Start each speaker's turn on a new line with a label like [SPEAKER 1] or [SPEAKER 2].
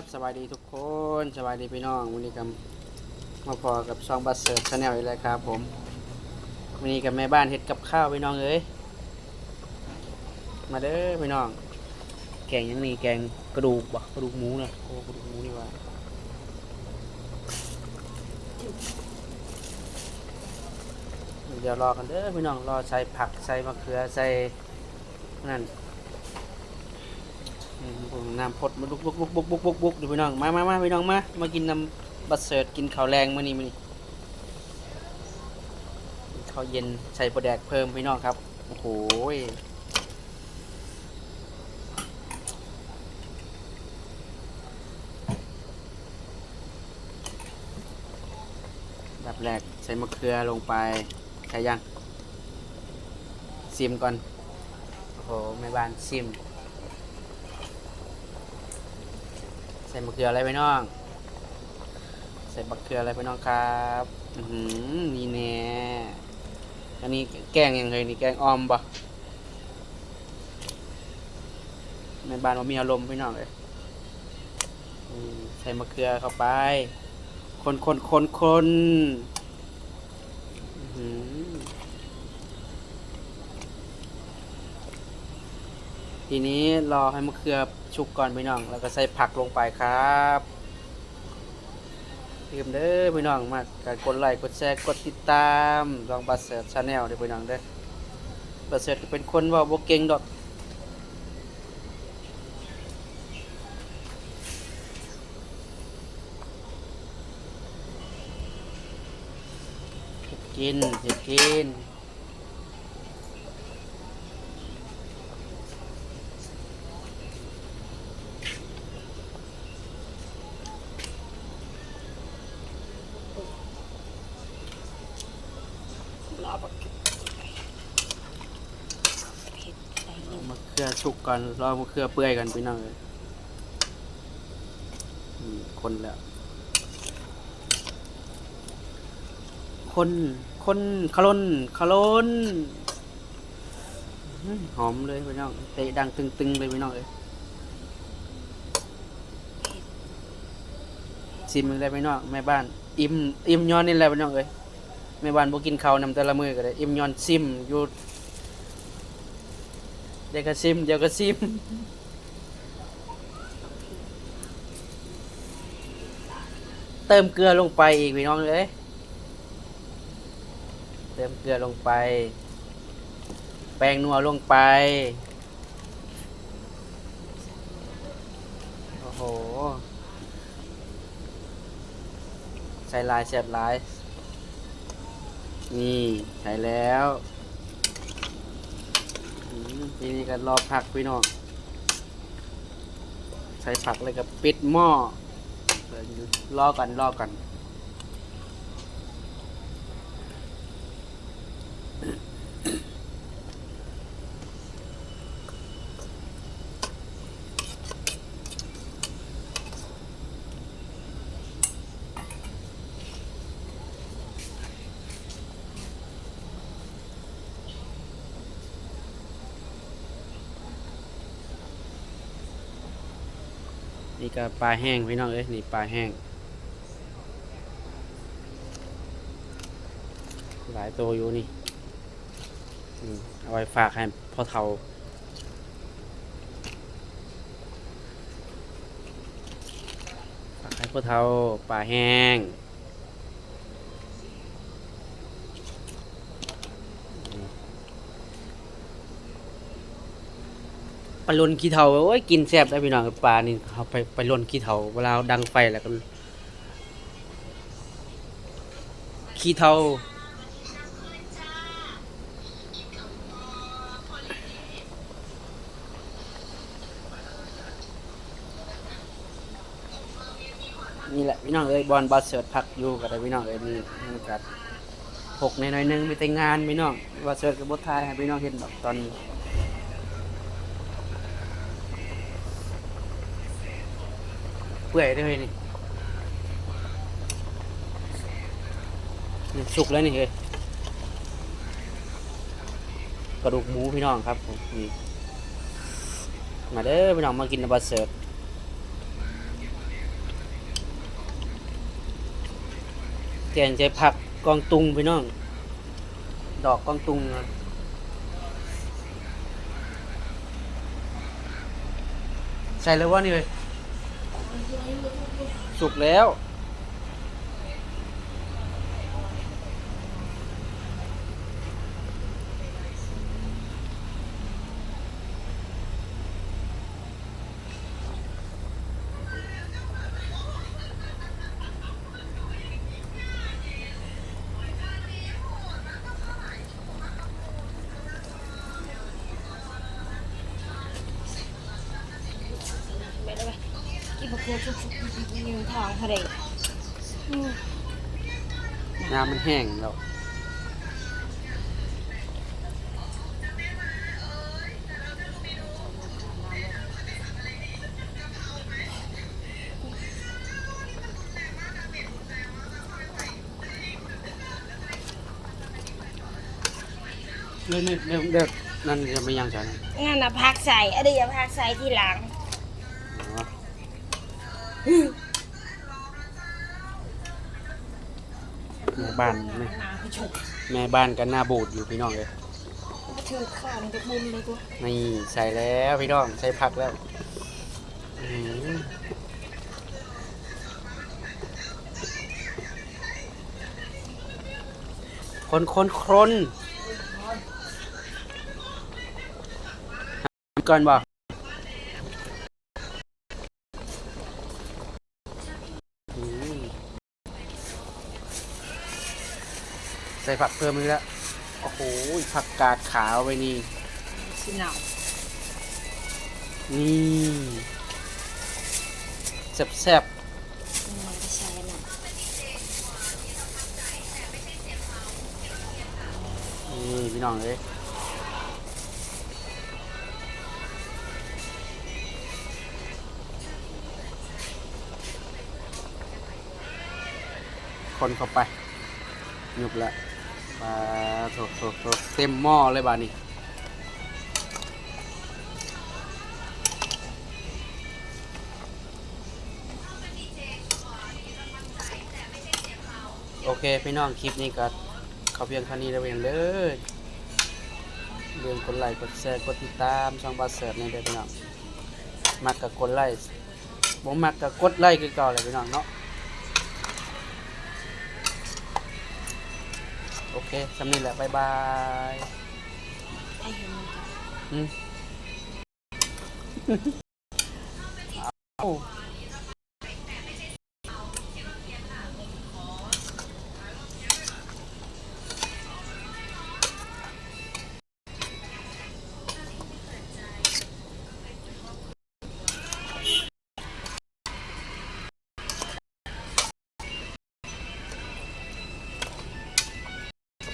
[SPEAKER 1] บสวัสดีทุกคนสวัสดีพี่น้องวันนี้กับมาพอกับซองบัสเซอร์ชาแนลอีกแล้วครับผมวันนี้กับแม่บ้านเฮ็ดกับข้าวพี่น้องเอ้ยมาเด้อพี่น้อง แกงยังนี่แกงกระดูกบ่กระดูกหมูนะโอ้กระดูกหมูนี่ว่าเดี๋ยวรอกันเด้อพี่น้องรอใส่ผักใส่มะเขือใส่นั่น น้ำพดมาบุกบุกบุกบุกบุกบุกบุกดูพี่น้อง มามามาพี่น้องมา มากินน้ำบัตเสิร์ตกินข้าวแรงมื้อนี้มื้อนี้ข้าวเย็นใส่ปลาแดกเพิ่มพี่น้องครับ โอ้โหดับแรกใส่มะเขือลงไปใส่ยังซิมก่อน โอ้โหแม่บ้านซิม ใส่มะเขืออะไรไปน้อง ใส่มะเขืออะไรไปน้องครับอือนี่แน่อันนี้แกงยังไงนี่แกงออมปะในบ้านว่ามีอารมณ์ไปน้องเลยใส่มะเขือเข้าไป คนคนคนคนอื้อหือ ทีนี้รอให้มะเขือชุกก่อนพี่น้อง แล้วก็ใส่ผักลงไปครับลืมเด้อพี่น้องมากการกดไลค์กดแชร์กดติดตามลองบัสเสิร์ชาแนลเด้อพี่น้องเด้อบัสเสิร์ชเป็นคนว่าบ่เก่งดอกเฮ็ดกิน เฮ็ดกินเอามะเขือสุกก่อนรอมะเขือเปื่อยกันพี่น้องเลยอืมคนแล้ว คน คนขลนขลนอื้อหอมเลยพี่น้องเตะดังตึงๆเลยพี่น้องเลยซิมเลยพี่น้องแม่บ้าน อิ่มอิ่มย้อนนี่แหละพี่น้องเอ้ย แม่บ้านบ่กินข้าวนำแต่ละมือก็ได้อิ่มย้อนซิมอยู่เดี๋ยวก็ซิมเดี๋ยวก็ซิมเติมเกลือลงไปอีกพี่น้องเลยเติมเกลือลงไป แป้งนัวลงไป โอ้โห ใส่ลายเสียบลาย นี่ใส่แล้วอืมทีนี้ก็รอผักพี่น้องใส่ผักเลยกับปิดหม้อเดี๋ยวรอกันรอกัน นี่ก็ปลาแห้งพี่น้องเอ้ยนี่ปลาแห้ง หลายตัวอยู่นี่เอาไว้ฝากให้พ่อเทาฝากให้พ่อเทาปลาแห้งอืม ปลาลนขี้เทาโอ้ยกินแซ่บได้พี่น้องปลานี่เขาไปไปลนขี้เทาเวลาดังไฟแล้วก็ขี้เทานี่แหละพี่น้องเอ้ยบอลบาสเสิร์ตพักอยู่กับพี่น้องเอ้ยนี่มันกัดหกในหน่อยนึงมีแต่งานพี่น้องบาสเสิร์ตกับบททยให้พี่น้องเห็นดอกตอนนี้ เปื่อยด้วยนี่นสุกแล้วนี่เลยกระดูกหมูพี่น้องครับนี่มาเด้อพี่น้องมากินนะบัสเสิร์ฟแกงใจผักกองตุงพี่น้อง ดอกกองตุงครัใส่เลยว่านี่เลย สุกแล้ว
[SPEAKER 2] กินมะเขือชุบๆยืนทางทะเลอืม
[SPEAKER 1] น้ำมันแห้งแล้วเรื่องนี้เรื่องเด็กนั่นจะไม่ยังฉัน
[SPEAKER 2] งั้นนะพักใส่อันนี้อย่าพักใส่ทีหลัง
[SPEAKER 1] ม่บ้านแม่
[SPEAKER 2] นาผู้ชม
[SPEAKER 1] แม่บ้านกันหน้าบูดอยู่พี่น้องเลย
[SPEAKER 2] ถือข้าวมันจะมุมเลยกู
[SPEAKER 1] นี่ใส่แล้วพี่น้องใส่ผักแล้วอื้อหือคนคนคนก่อนบ่อืม ใส่ผักเพิ่มอีกแล้วโอ้โหผักกาดขาวไปนี่
[SPEAKER 2] สิหนาว
[SPEAKER 1] นี่แซ่บ
[SPEAKER 2] มันจะใช้หน่อย
[SPEAKER 1] ๆนี่พี่น้องเลยคนเข้าไปหยุบละ ปลาโถโถโถเต็มหม้อเลยบานี้โอเค พี่น้องคลิปนี้ก็เขาเพียงเท่านี้แล้วเองเลยเรื่องกดไลค์กดแชร์กดติดตามช่องบาเสิร์ฟในเด้อพี่น้องมักกับกดไลค์บ่มักกับกดไลค์คือเก่าเลยพี่น้องเนาะ โอเคสำนี้แหละบ๊ายบาย
[SPEAKER 2] ให้เห็นมันจ้ะ
[SPEAKER 1] อืม